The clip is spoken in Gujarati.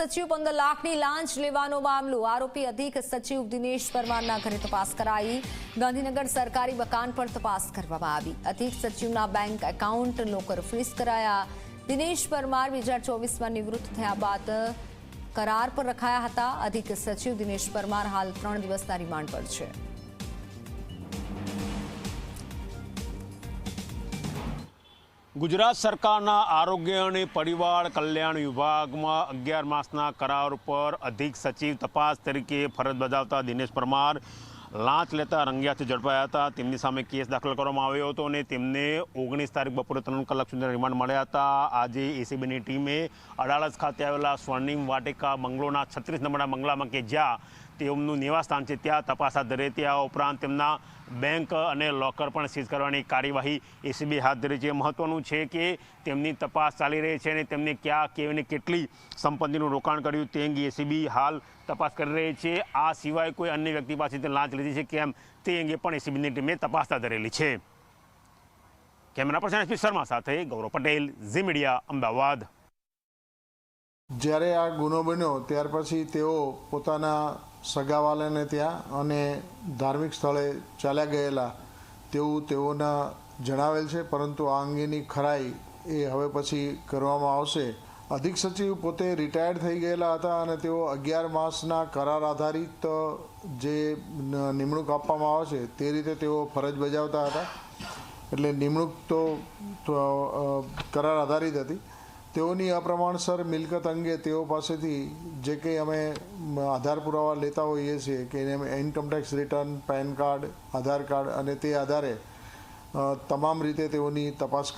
સચિવ પંદર લાખની લાંચ લેવાનો મામલો. આરોપી અધિક સચિવ દિનેશ પરમારના ઘરે તપાસ કરાઈ. ગાંધીનગર સરકારી મકાન પર તપાસ કરવામાં આવી. અધિક સચિવના બેંક એકાઉન્ટ લોકર ફ્રીઝ કરાયા. દિનેશ પરમાર બે હજાર ચોવીસમાં નિવૃત્ત થયા બાદ કરાર પર રખાયા હતા. અધિક સચિવ દિનેશ પરમાર હાલ ત્રણ દિવસના રિમાન્ડ પર છે. ગુજરાત સરકારના આરોગ્ય અને પરિવાર કલ્યાણ વિભાગમાં અગિયાર માસના કરાર ઉપર અધિક સચિવ તપાસ તરીકે ફરજ બજાવતા દિનેશ પરમાર લાંચ લેતા રંગિયાથી ઝડપાયા હતા. તેમની સામે કેસ દાખલ કરવામાં આવ્યો હતો અને તેમને ઓગણીસ તારીખ બપોરે ત્રણ કલાક સુધીના રિમાન્ડ મળ્યા હતા. આજે એસીબીની ટીમે અડાલજ ખાતે આવેલા સ્વર્ણિમ વાટિકા બંગલોના છત્રીસ નંબરના બંગલામાં કે જ્યાં તેમનું નિવાસસ્થાન છે, ત્યાં તપાસ હાથ ધરી આ ઉપરાંત તેમના બેંક અને લોકર પણ સીઝ કરવાની કાર્યવાહી એસીબી હાથ ધરી છે. મહત્વનું છે કે તેમની તપાસ ચાલી રહી છે અને તેમને ક્યાં કેવીને કેટલી સંપત્તિનું રોકાણ કર્યું તે અંગે એસીબી હાલ તપાસ કરી રહી છે. આ સિવાય કોઈ અન્ય વ્યક્તિ પાસેથી લાંચ લીધી છે કેમ તે અંગે પણ એસીબીની ટીમે તપાસ ધરેલી છે. કેમેરા પર્સન એસપી શર્મા સાથે ગૌરવ પટેલ, ઝી મીડિયા, અમદાવાદ. જ્યારે આ ગુનો બન્યો, ત્યાર પછી તેઓ પોતાના સગાવાલાને ત્યાં અને ધાર્મિક સ્થળે ચાલ્યા ગયેલા તેવું તેઓના જણાવેલ છે, પરંતુ આ અંગેની ખરાઈ એ હવે પછી કરવામાં આવશે. અધિક સચિવ પોતે રિટાયર્ડ થઈ ગયેલા હતા અને તેઓ અગિયાર માસના કરાર આધારિત જે નિમણૂક આપવામાં આવે છે, તે રીતે તેઓ ફરજ બજાવતા હતા. એટલે નિમણૂક તો કરાર આધારિત હતી. તેઓની અપ્રમાણસર મિલકત અંગે તેઓ પાસેથી જે કંઈ અમે આધાર પુરાવા લેતા હોઈએ છીએ કે એને income tax return, PAN card, Aadhaar card અને તે આધારે તમામ રીતે તેઓની તપાસ